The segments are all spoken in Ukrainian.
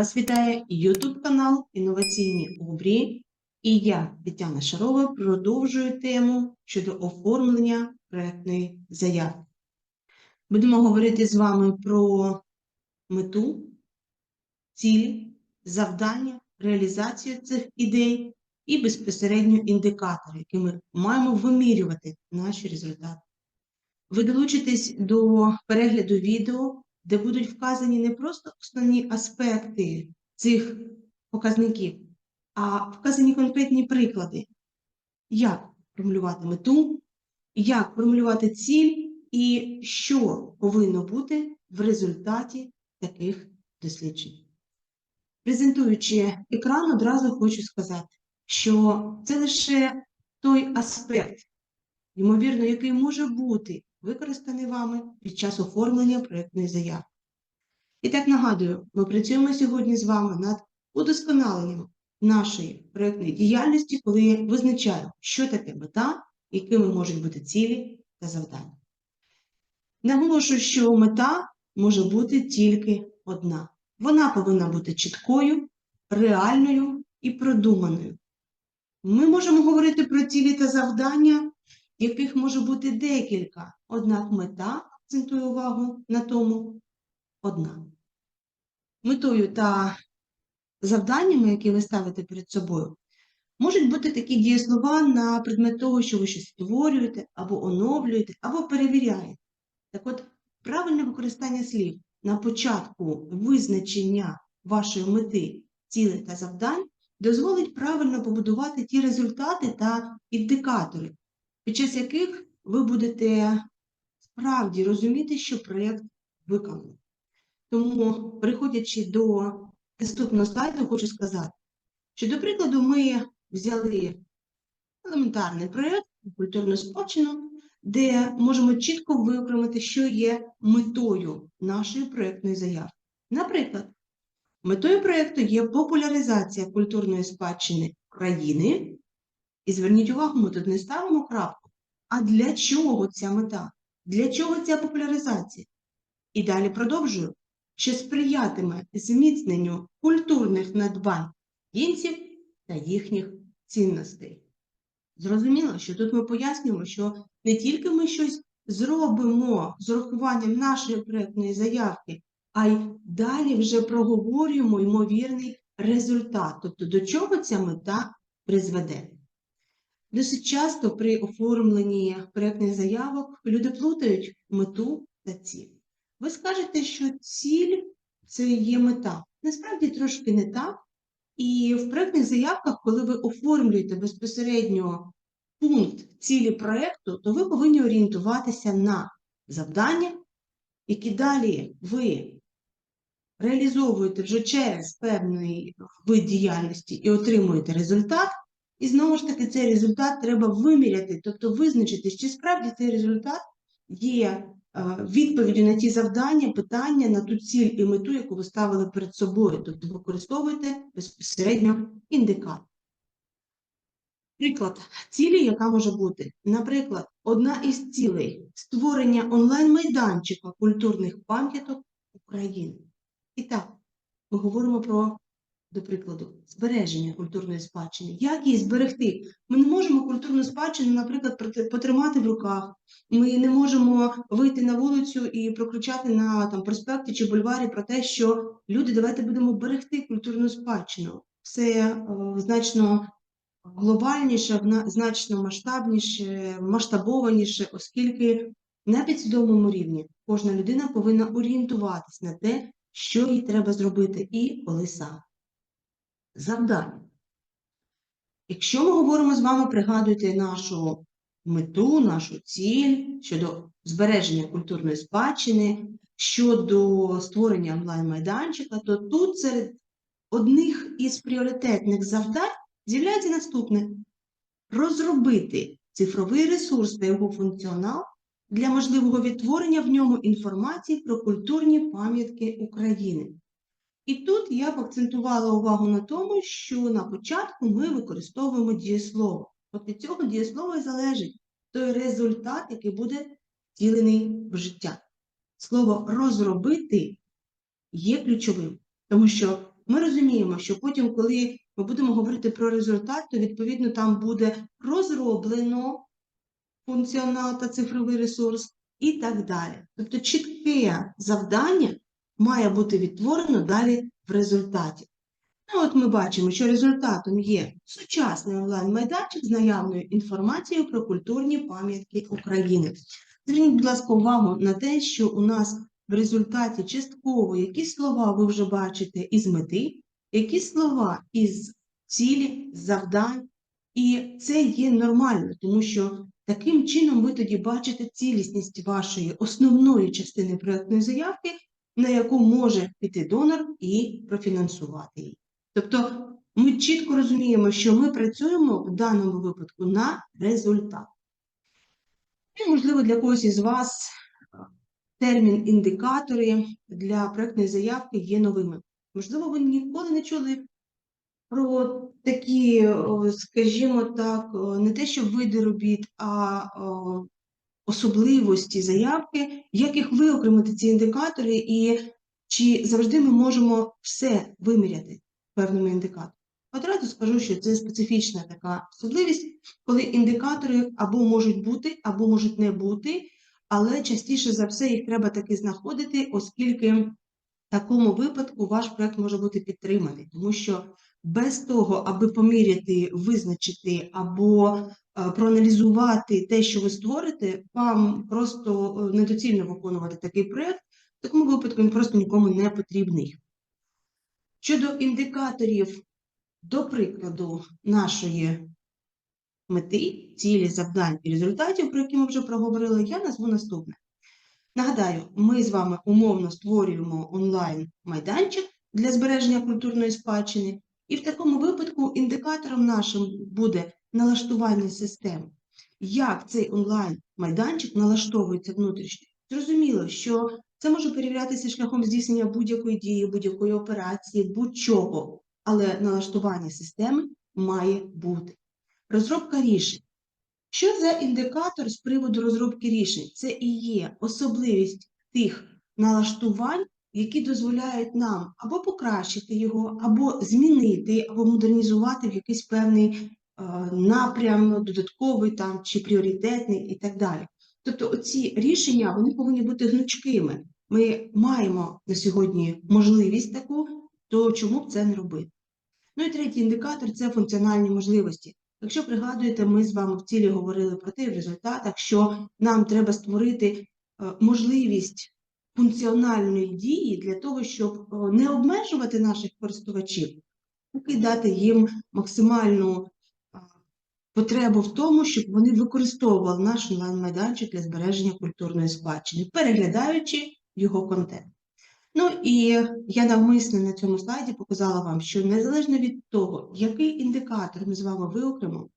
Вас вітає YouTube канал Інноваційні обрії і я, Тетяна Шарова, продовжую тему щодо оформлення проектної заяви. Будемо говорити з вами про мету, цілі, завдання, реалізацію цих ідей і безпосередньо індикатори, які ми маємо вимірювати наші результати. Ви долучитесь до перегляду відео, де будуть вказані не просто основні аспекти цих показників, а вказані конкретні приклади, як формулювати мету, як формулювати ціль і що повинно бути в результаті таких досліджень. Презентуючи екран, одразу хочу сказати, що це лише той аспект, ймовірно, який може бути використаний вами під час оформлення проєктної заяви. І так нагадую, ми працюємо сьогодні з вами над удосконаленням нашої проєктної діяльності, коли визначаємо, що таке мета, якими можуть бути цілі та завдання. Наголошую, що мета може бути тільки одна. Вона повинна бути чіткою, реальною і продуманою. Ми можемо говорити про цілі та завдання, яких може бути декілька, однак мета, акцентую увагу на тому, одна. Метою та завданнями, які ви ставите перед собою, можуть бути такі дієслова на предмет того, що ви щось створюєте, або оновлюєте, або перевіряєте. Так от, правильне використання слів на початку визначення вашої мети, цілей та завдань дозволить правильно побудувати ті результати та індикатори, під час яких ви будете справді розуміти, що проєкт виконаний. Тому, переходячи до наступного слайду, хочу сказати, що, до прикладу, ми взяли елементарний проєкт, культурну спадщину, де можемо чітко виокремити, що є метою нашої проєктної заяви. Наприклад, метою проєкту є популяризація культурної спадщини країни. І зверніть увагу, ми тут не ставимо крапку. А для чого ця мета? Для чого ця популяризація? І далі продовжую, що сприятиме зміцненню культурних надбань українців та їхніх цінностей. Зрозуміло, що тут ми пояснюємо, що не тільки ми щось зробимо з урахуванням нашої проєктної заявки, а й далі вже проговорюємо ймовірний результат, тобто до чого ця мета призведе. Досить часто при оформленні проєктних заявок люди плутають мету та ціль. Ви скажете, що ціль це є мета. Насправді трошки не так. І в проєктних заявках, коли ви оформлюєте безпосередньо пункт цілі проєкту, то ви повинні орієнтуватися на завдання, які далі ви реалізовуєте вже через певний вид діяльності і отримуєте результат. І знову ж таки, цей результат треба виміряти, тобто визначити, чи справді цей результат є е, відповіддю на ті завдання, питання, на ту ціль і мету, яку ви ставили перед собою. Тобто використовуєте безпосередньо індикатор. Приклад цілі, яка може бути, наприклад, одна із цілей створення онлайн-майданчика культурних пам'яток України. І так, ми говоримо про до прикладу, збереження культурної спадщини. Як її зберегти? Ми не можемо культурну спадщину, наприклад, потримати в руках. Ми не можемо вийти на вулицю і прокричати на там, проспекті чи бульварі про те, що люди, давайте будемо берегти культурну спадщину. Це о, значно глобальніше, значно масштабніше, масштабованіше, оскільки на підсвідомому рівні кожна людина повинна орієнтуватись на те, що їй треба зробити і коли саме завдання. Якщо ми говоримо з вами, пригадуйте нашу мету, нашу ціль щодо збереження культурної спадщини, щодо створення онлайн-майданчика, то тут серед одних із пріоритетних завдань з'являється наступне: розробити цифровий ресурс та його функціонал для можливого відтворення в ньому інформації про культурні пам'ятки України. І тут я б акцентувала увагу на тому, що на початку ми використовуємо дієслово. От від цього дієслова залежить той результат, який буде втілений в життя. Слово розробити є ключовим, тому що ми розуміємо, що потім, коли ми будемо говорити про результат, то відповідно там буде розроблено функціонал та цифровий ресурс і так далі. Тобто чітке завдання має бути відтворено далі в результаті. Ну, от ми бачимо, що результатом є сучасний онлайн-майданчик з наявною інформацією про культурні пам'ятки України. Зверніть, будь ласка, увагу на те, що у нас в результаті частково які слова ви вже бачите із мети, які слова із цілі, завдань. І це є нормально, тому що таким чином ви тоді бачите цілісність вашої основної частини проєктної заявки, на яку може піти донор і профінансувати її. Тобто ми чітко розуміємо, що ми працюємо в даному випадку на результат. І, можливо, для когось із вас е, термін індикатори для проєктної заявки є новими. Можливо, ви ніколи не чули про такі, скажімо так, не те, що види робіт, а особливості заявки, як їх виокремити ці індикатори, і чи завжди ми можемо все виміряти певними індикаторами. Одразу скажу, що це специфічна така особливість, коли індикатори або можуть бути, або можуть не бути, але частіше за все їх треба таки знаходити, оскільки в такому випадку ваш проект може бути підтриманий, тому що без того, аби поміряти, визначити або проаналізувати те, що ви створите, вам просто е, недоцільно виконувати такий проект. В такому випадку він просто нікому не потрібний. Щодо індикаторів, до прикладу, нашої мети, цілі, завдань і результатів, про які ми вже проговорили, я назву наступне. Нагадаю, ми з вами умовно створюємо онлайн-майданчик для збереження культурної спадщини, і в такому випадку індикатором нашим буде налаштування системи. Як цей онлайн-майданчик налаштовується внутрішньо? Зрозуміло, що це може перевірятися шляхом здійснення будь-якої дії, будь-якої операції, будь-чого, але налаштування системи має бути. Розробка рішень. Що за індикатор з приводу розробки рішень? Це і є особливість тих налаштувань, які дозволяють нам або покращити його, або змінити, або модернізувати в якийсь певний напрям, додатковий там чи пріоритетний і так далі. Тобто, оці рішення вони повинні бути гнучкими. Ми маємо на сьогодні можливість таку, то чому б це не робити? Ну і третій індикатор це функціональні можливості. Якщо пригадуєте, ми з вами в цілі говорили про те в результатах, що нам треба створити е, можливість функціональної дії для того, щоб е, не обмежувати наших користувачів, поки дати їм максимальну потребу в тому, щоб вони використовували наш онлайн-майданчик для збереження культурної спадщини, переглядаючи його контент. Ну і я навмисно на цьому слайді показала вам, що незалежно від того, який індикатор ми з вами виокремимо,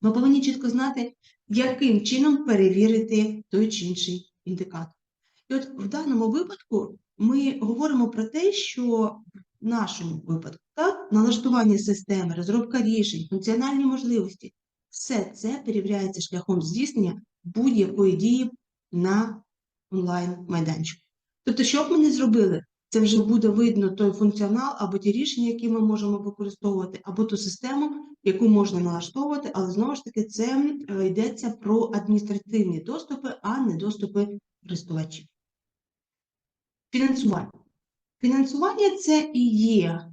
ми повинні чітко знати, яким чином перевірити той чи інший індикатор. І от в даному випадку ми говоримо про те, що в нашому випадку так, налаштування системи, розробка рішень, функціональні можливості, все це перевіряється шляхом здійснення будь-якої дії на онлайн-майданчику. Тобто, що б ми не зробили, це вже буде видно той функціонал або ті рішення, які ми можемо використовувати, або ту систему, яку можна налаштовувати, але знову ж таки це е, йдеться про адміністративні доступи, а не доступи користувачів. Фінансування. Фінансування це і є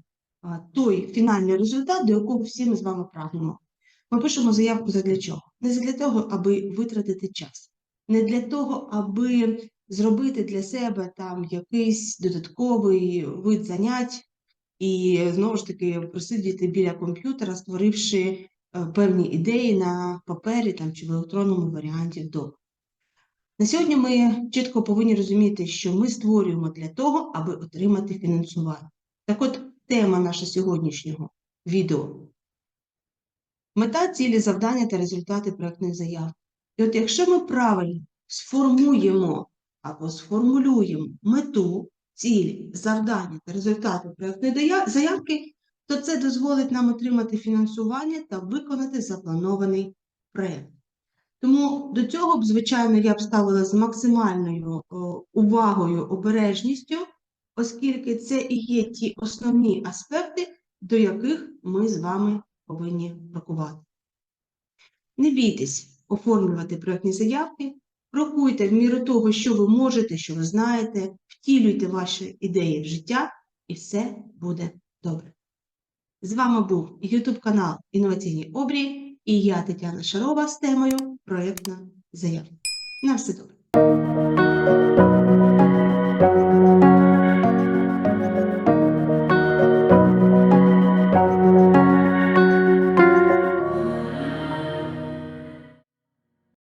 той фінальний результат, до якого всі ми з вами прагнемо. Ми пишемо заявку задля чого? Не для того, аби витратити час, не для того, аби зробити для себе там якийсь додатковий вид занять і знову ж таки просидіти біля комп'ютера, створивши е, певні ідеї на папері там, чи в електронному варіанті вдома. На сьогодні ми чітко повинні розуміти, що ми створюємо для того, аби отримати фінансування. Так от тема нашого сьогоднішнього відео мета, цілі, завдання та результати проєктної заяви. І от якщо ми правильно сформуємо або сформулюємо мету, цілі, завдання та результати проєктної заявки, то це дозволить нам отримати фінансування та виконати запланований проєкт. Тому до цього б, звичайно, я б ставила з максимальною увагою, обережністю, оскільки це і є ті основні аспекти, до яких ми з вами повинні рахувати. Не бійтесь оформлювати проєктні заявки, рахуйте в міру того, що ви можете, що ви знаєте, втілюйте ваші ідеї в життя, і все буде добре. З вами був YouTube канал Інноваційні обрії і я Тетяна Шарова з темою Проєктна заявка. На все добре.